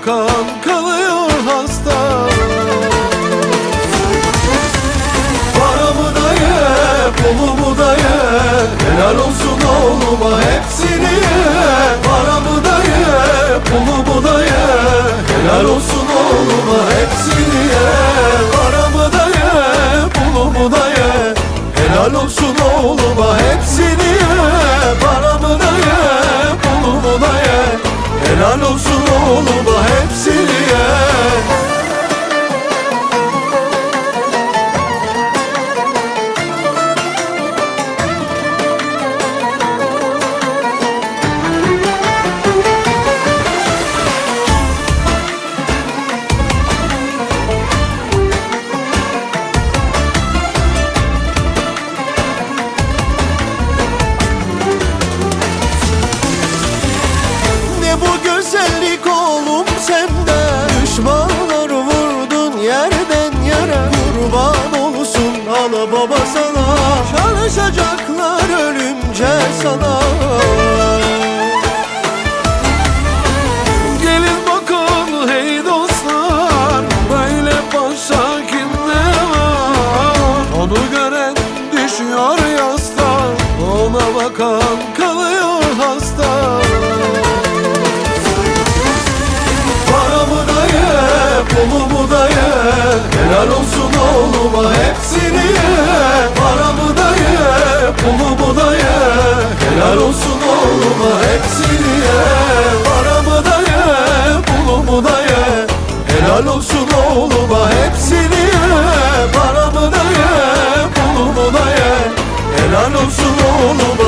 bakan kalıyor hasta. Paramı da ye, pulumu da ye Helal olsun oğluma hepsini ye. Paramı da ye, pulumu da ye Helal olsun oğluma hepsini ye. Paramı da ye, pulumu da ye Helal olsun oğluma hepsini ye. Paramı da ye, pulumu da ye Helal olsun oğluma hepsini bakan kalıyor hasta. Paramı da ye, pulumu da ye. Helal olsun oğluma hepsini ye. Paramı da ye, pulumu da ye. Helal olsun oğluma hepsini ye. Paramı da ye, pulumu da ye. Helal olsun oğluma hepsini ye. Paramı da ye, pulumu da ye. Helal olsun oğluma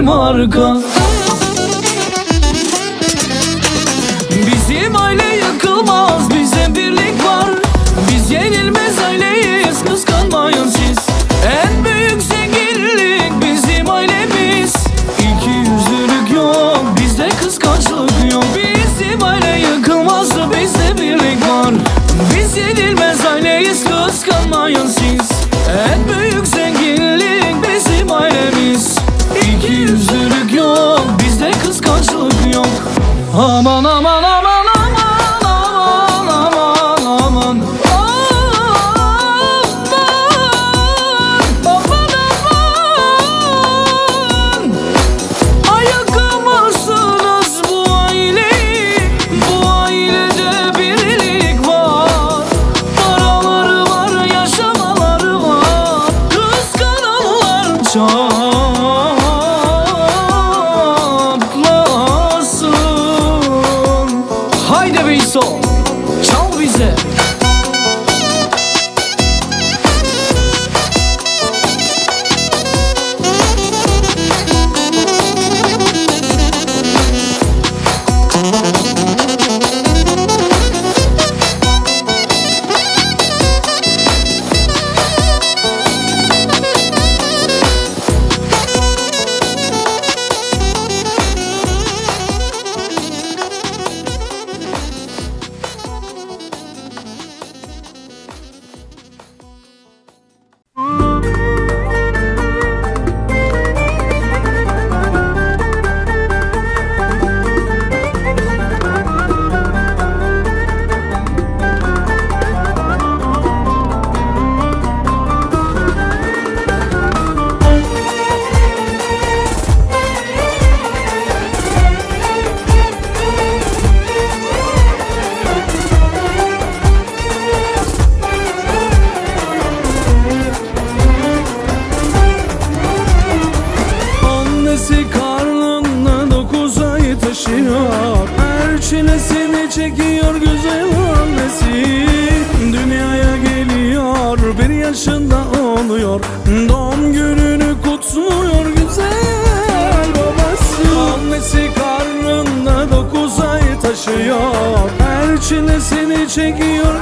bir marka. Aman çilesini çekiyor güzel annesi. Dünyaya geliyor bir yaşında oluyor. Doğum gününü kutluyor güzel babası. Annesi karnında dokuz ay taşıyor. Her çilesini çekiyor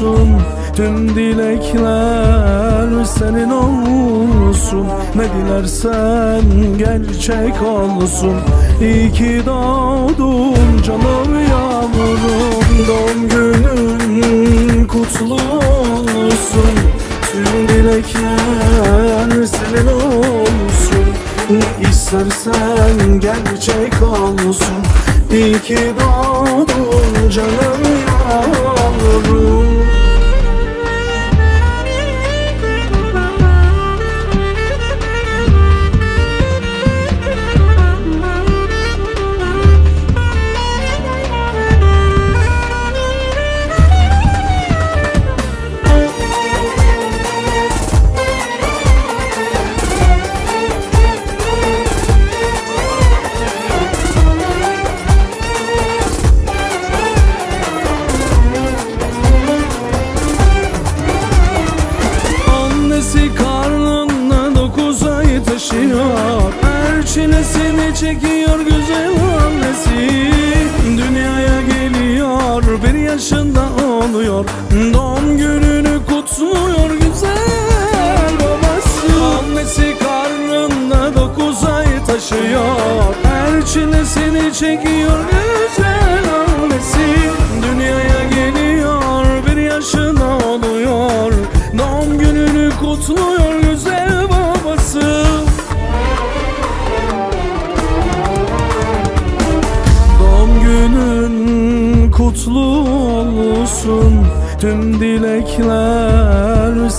olsun Tüm dilekler senin olsun. Ne dilersen gerçek olsun. İyi ki doğdun canım yavrum. Doğum günün kutlu olsun. Tüm dilekler senin olsun. Ne istersen gerçek olsun. İyi ki doğdun canım yavrum.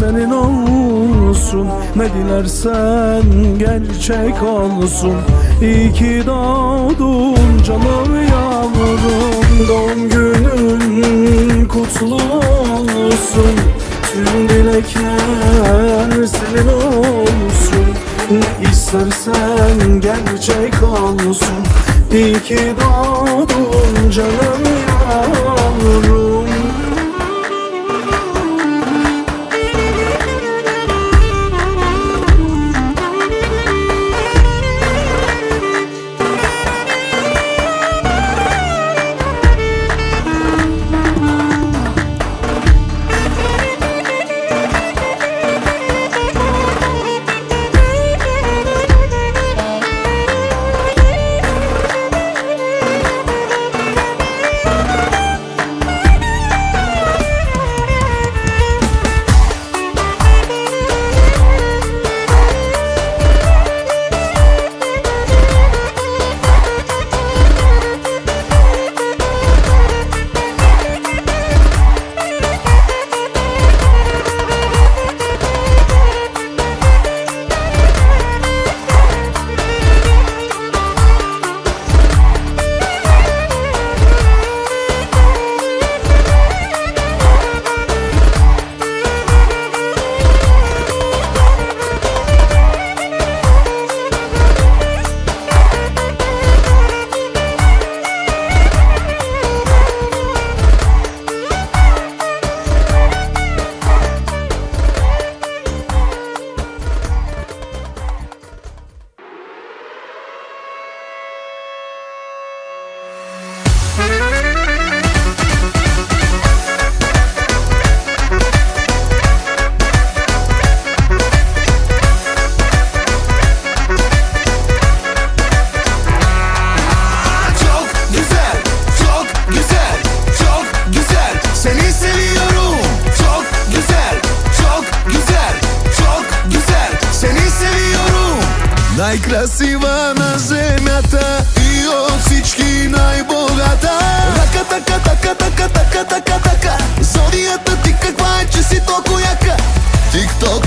Senin olsun. Ne dilersen gerçek olsun. İyi ki doğdun canım yavrum. Doğum günün kutlu olsun. Tüm dilekler senin olsun. İstersen gerçek olsun. İyi ki doğdun canım yavrum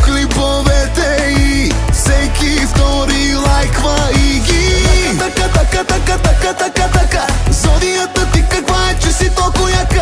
клиповете и всеки втори лайква и ги. Така, така, така, така, така, така Зодията ти каква е, че си толкова яка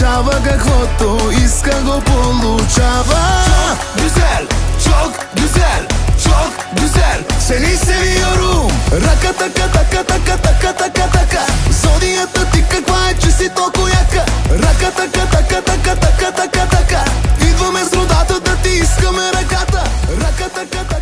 решава каквото иска го получава. Çok güzel, çok güzel, çok güzel Seni seviyorum Рака така, така, така, така, така, така Зодията ти каква е, че си толкова яка? Рака така, така, така, така, така, така Идваме с родата да ти искаме ръката. Рака така, така